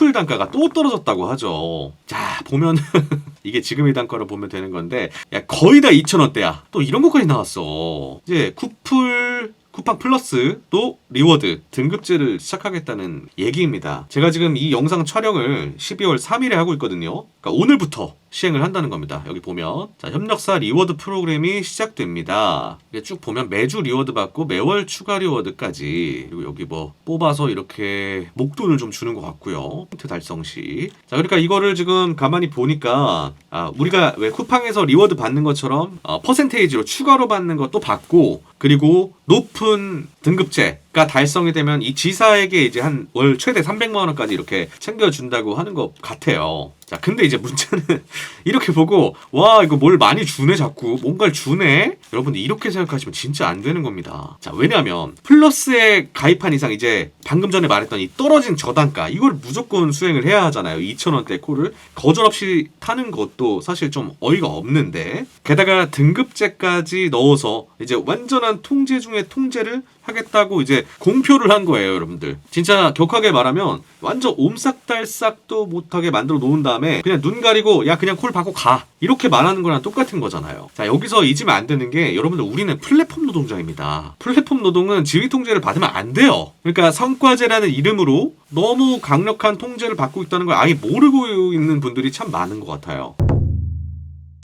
쿠플 단가가 또 떨어졌다고 하죠. 자, 보면 이게 지금의 단가로 보면 되는 건데 야, 거의 다 2,000원대야. 또 이런 것까지 나왔어. 이제 쿠플 쿠팡 플러스 또 리워드 등급제를 시작하겠다는 얘기입니다. 제가 지금 이 영상 촬영을 12월 3일에 하고 있거든요. 그러니까 오늘부터 시행을 한다는 겁니다. 여기 보면 자, 협력사 리워드 프로그램이 시작됩니다. 쭉 보면 매주 리워드 받고 매월 추가 리워드까지 그리고 여기 뭐 뽑아서 이렇게 목돈을 좀 주는 것 같고요. 포인트 달성 시. 자, 그러니까 이거를 지금 가만히 보니까 아, 우리가 왜 쿠팡에서 리워드 받는 것처럼 어, 퍼센테이지로 추가로 받는 것도 받고 그리고 높은 등급제 가 달성이 되면 이 지사에게 이제 한 월 최대 300만 원까지 이렇게 챙겨준다고 하는 것 같아요. 자, 근데 이제 문제는 이렇게 보고 와 이거 뭘 많이 주네 자꾸 뭔가를 주네. 여러분들 이렇게 생각하시면 진짜 안 되는 겁니다. 자, 왜냐하면 플러스에 가입한 이상 이제 방금 전에 말했던 이 떨어진 저단가 이걸 무조건 수행을 해야 하잖아요. 2천 원대 코를 거절 없이 타는 것도 사실 좀 어이가 없는데 게다가 등급제까지 넣어서 이제 완전한 통제 중에 통제를 하겠다고 이제 공표를 한 거예요, 여러분들. 진짜 격하게 말하면 완전 옴싹달싹도 못하게 만들어 놓은 다음에 그냥 눈 가리고 야 그냥 콜 받고 가 이렇게 말하는 거랑 똑같은 거잖아요. 자 여기서 잊으면 안 되는 게 여러분들 우리는 플랫폼 노동자입니다. 플랫폼 노동은 지휘 통제를 받으면 안 돼요. 그러니까 성과제라는 이름으로 너무 강력한 통제를 받고 있다는 걸 아예 모르고 있는 분들이 참 많은 것 같아요.